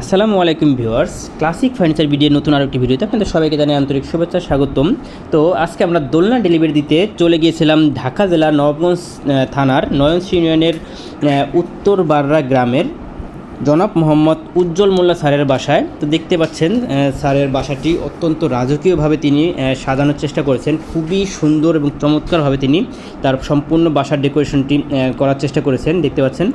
আসসালামু আলাইকুম viewers. Classic furniture video নতুন আরেকটি ভিডিওতে আপনাদের সবাইকে জানাই আন্তরিক শুভেচ্ছা, স্বাগতম। তো আজকে আমরা দোলনা ডেলিভারি দিতে চলে গিয়েছিলাম ঢাকা জেলার নবগঞ্জ থানার নয়নস ইউনিয়নের উত্তর বাররা গ্রামের জনাব মোহাম্মদ উজ্জ্বল মোল্লা স্যারের বাসায়। তো দেখতে পাচ্ছেন স্যারের বাসাটি অত্যন্ত রাজকীয়ভাবে তিনি সাজানোর চেষ্টা করেছেন। খুবই সুন্দর এবং চমৎকারভাবে তিনি তার সম্পূর্ণ বাসার ডেকোরেশনটি করার চেষ্টা করেছেন। দেখতে পাচ্ছেন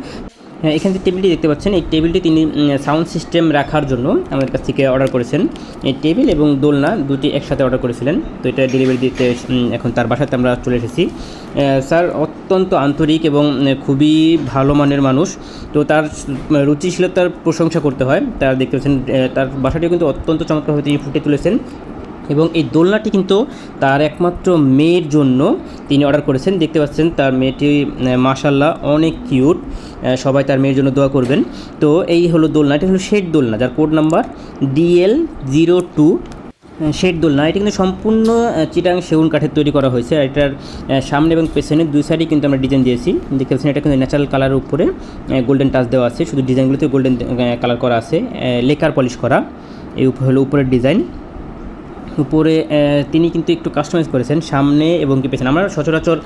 এখানে যে টেবিলটি দেখতে পাচ্ছেন, এই টেবিলটি তিনি সাউন্ড সিস্টেম রাখার জন্য আমাদের কাছ থেকে অর্ডার করেছেন। এই টেবিল এবং দোলনা দুটি একসাথে অর্ডার করেছিলেন। তো এটা ডেলিভারি দিতে এখন তার বাসাতে আমরা চলে এসেছি। স্যার অত্যন্ত আন্তরিক এবং খুবই ভালো মানের মানুষ। তো তার রুচিশীলতার প্রশংসা করতে হয়। তার দেখতে পাচ্ছেন তার বাসাটিও কিন্তু অত্যন্ত চমৎকারভাবে তিনি ফুটে তুলেছেন। এবং এই দোলনাটি কিন্তু তার একমাত্র মেয়ের জন্য তিনি অর্ডার করেছেন। দেখতে পাচ্ছেন তার মেয়েটি মাশাল্লাহ অনেক কিউট। সবাই তার মেয়ের জন্য দোয়া করবেন। তো এই হলো দোলনা, এটি হলো শেড দোলনা যার code number DL zero two shade দোলনা, এটি কিন্তু সম্পূর্ণ চিটাং সেগুন কাঠের তৈরি করা হয়েছে। আর এটার সামনে এবং পেছনে দুই সাইডে কিন্তু আমরা ডিজাইন দিয়েছি। দেখতে পাচ্ছেন এটা কিন্তু ন্যাচারাল কালারের উপরে গোল্ডেন টাচ দেওয়া আছে। শুধু ডিজাইনগুলোতে গোল্ডেন কালার করা আছে। লেকার পলিশ করা। এই হলো উপরের ডিজাইন উপরে তিনি কিন্তু একটু কাস্টমাইজ করেছেন সামনে এবং কি পেছনে। আমরা সচরাচর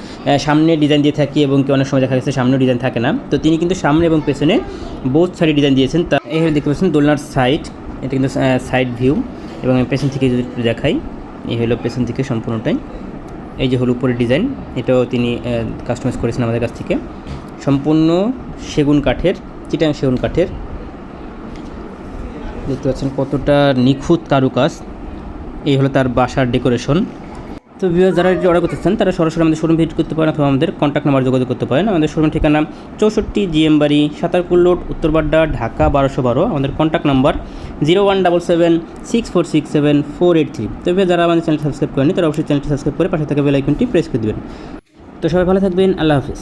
সামনে ডিজাইন দিয়ে থাকি এবং কি অনেক সময় দেখা গেছে সামনেও ডিজাইন থাকে না। তো তিনি কিন্তু সামনে এবং পেছনে বোথ সাইডে ডিজাইন দিয়েছেন। তা এই হলো দেখতে পাচ্ছেন দোলনার সাইড এটা কিন্তু সাইড ভিউ এবং পেছন থেকে যদি একটু দেখাই, এই হলো পেছন থেকে সম্পূর্ণটাই। এই যে হলো উপরের ডিজাইন এটাও তিনি কাস্টমাইজ করেছেন আমাদের কাছ থেকে। সম্পূর্ণ সেগুন কাঠের, চিটাং সেগুন কাঠের। দেখতে পাচ্ছেন কতটা নিখুঁত কারুকাজ। এই হলো তার বাসার ডেকোরেশন। তো ভিউয়ার যারা এটি অর্ডার করতে চান তারা সরাসরি আমাদের শোরুম ভিজিট করতে পারেন অথবা আমাদের কন্ট্যাক্ট নাম্বার যোগাযোগ করতে পারেন। আমাদের শোরুম ঠিকানা চৌষট্টি জিএম বাড়ি, সাতারকুল রোড উত্তরবাড্ডা ঢাকা বারোশো বারো। আমাদের contact number zero one double seven six four six seven four eight three তো ভিউয়ার যারা আমাদের চ্যানেল সাবস্ক্রাইব করেনি তারা অবশ্যই চ্যানেলটি সাবস্ক্রাইব করে পাশে থাকা বেল আইকনটি প্রেস করে দেবেন। তো সবাই ভালো থাকবেন, আল্লাহ হাফিজ।